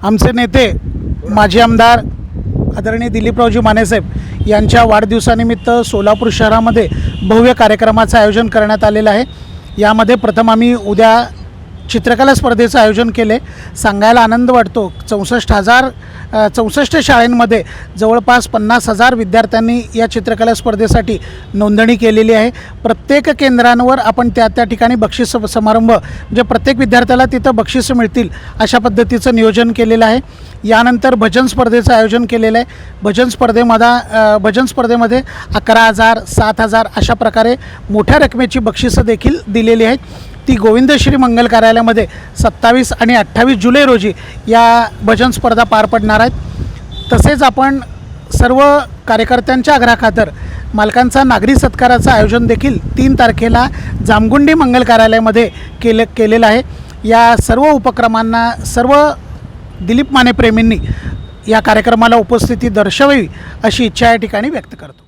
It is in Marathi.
आमचे नेते माजी आमदार आदरणीय दिलीपरावजी मानेसाहेब यांच्या वाढदिवसानिमित्त सोलापूर शहरामध्ये भव्य कार्यक्रमाचं आयोजन करण्यात आलेलं आहे. यामध्ये प्रथम आम्ही उद्या चित्रकला स्पर्धेचं आयोजन केले. सांगायला आनंद वाटतो. चौसष्ट हजार चौसष्ट शाळेंमध्ये जवळपास पन्नास हजार विद्यार्थ्यांनी या चित्रकला स्पर्धेसाठी नोंदणी केलेली आहे. प्रत्येक केंद्रांवर आपण त्या त्या ठिकाणी बक्षीस समारंभ म्हणजे प्रत्येक विद्यार्थ्याला तिथं बक्षिसं मिळतील अशा पद्धतीचं नियोजन केलेलं आहे. यानंतर भजन स्पर्धेचं आयोजन केलेलं आहे. भजन स्पर्धेमध्ये भजन स्पर्धेमध्ये अकरा हजार सात हजार अशा प्रकारे मोठ्या रकमेची बक्षिसं देखील दिलेली आहेत. ती गोविंदश्री मंगल कार्यालयामध्ये सत्तावीस आणि अठ्ठावीस जुलै रोजी या भजन स्पर्धा पार पडणार आहेत. तसेच आपण सर्व कार्यकर्त्यांच्या आग्रहाखातर मालकांचा नागरी सत्काराचं आयोजन देखील तीन तारखेला जामगुंडी मंगल कार्यालयामध्ये केले केलेलं आहे. या सर्व उपक्रमांना सर्व दिलीप माने प्रेमींनी या कार्यक्रमाला उपस्थिती दर्शवावी अशी इच्छा या ठिकाणी व्यक्त करतो.